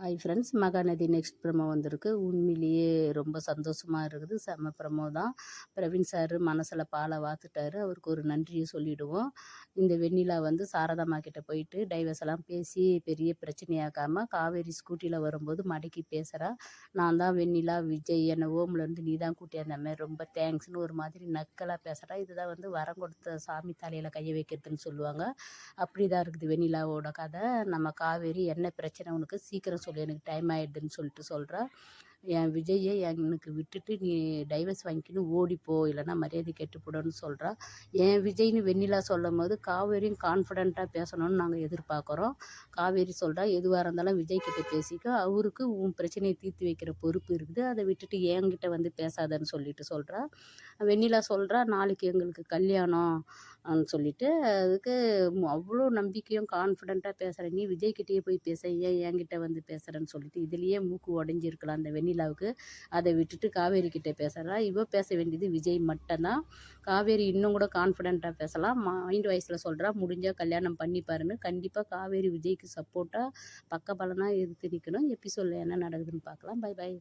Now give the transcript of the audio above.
Hi friends Mahanadi next promo வந்திருக்கு. உண்மையிலேயே ரொம்ப சந்தோஷமாக இருக்குது. செம்ம ப்ரமோ தான். பிரவீன் சார் மனசில் பாலை வாத்துட்டாரு. அவருக்கு ஒரு நன்றியை சொல்லிவிடுவோம் இந்த வெண்ணிலா வந்து சாரதாம்மா கிட்ட போயிட்டு டைவர்ஸ் எல்லாம் பேசி பெரிய பிரச்சனையாக்காமல் காவேரி ஸ்கூட்டியில் வரும்போது மடக்கி பேசுகிறா நான் தான் வெண்ணிலா விஜய் என்னை ஓம்லேருந்து நீ தான் கூட்டியாந்த மாதிரி ரொம்ப தேங்க்ஸ்னு ஒரு மாதிரி நக்கலாக பேசுகிறா இதுதான் வந்து வரம் கொடுத்த சாமி தலையில் கையை வைக்கிறதுன்னு சொல்லுவாங்க. அப்படி தான் இருக்குது வெண்ணிலாவோட கதை. நம்ம காவேரி என்ன பிரச்சனை உனக்கு? சீக்கிரம் சொல்லு எனக்கு டைம் ஆகிடுதுன்னு சொல்லிட்டு சொல்கிறா என் விஜயை எனக்கு விட்டுட்டு நீ டைவர்ஸ் வாங்கிக்கின்னு ஓடிப்போ இல்லைன்னா மரியாதை கெட்டு சொல்கிறா என் விஜய்னு வெண்ணிலா சொல்லும் போது காவேரியும் கான்ஃபிடெண்ட்டாக பேசணும்னு நாங்கள் எதிர்பார்க்குறோம். காவேரி சொல்கிறா எதுவாக இருந்தாலும் விஜய் கிட்டே பேசிக்க. அவருக்கு உன் பிரச்சனையை தீர்த்து வைக்கிற பொறுப்பு இருக்குது. அதை விட்டுட்டு என்கிட்ட வந்து பேசாதன்னு சொல்லிட்டு சொல்கிறா வெண்ணிலா சொல்கிறா நாளைக்கு எங்களுக்கு கல்யாணம் சொல்லிட்டு அதுக்கு அவ்வளோ நம்பிக்கையும் கான்ஃபிடெண்ட்டாக பேசுகிறேன் நீ விஜய்கிட்டேயே போய் பேச ஏன் என்கிட்ட வந்து பேசுகிறேன்னு சொல்லிட்டு இதுலேயே மூக்கு உடஞ்சிருக்கலாம் அந்த வெண்ணிலாவுக்கு. அதை விட்டுட்டு காவேரி கிட்டே பேசுகிறா இவ பேச வேண்டியது விஜய் மட்டும்தான். காவேரி இன்னும் கூட கான்ஃபிடென்ட்டாக பேசலாம். மைண்ட் வாய்ஸில் சொல்கிறா முடிஞ்சால் கல்யாணம் பண்ணி பாருன்னு. கண்டிப்பாக காவேரி விஜய்க்கு சப்போர்ட்டாக பக்க பலனாக எடுத்து நிற்கணும் எபிசோடில் என்ன நடக்குதுன்னு பார்க்கலாம். By by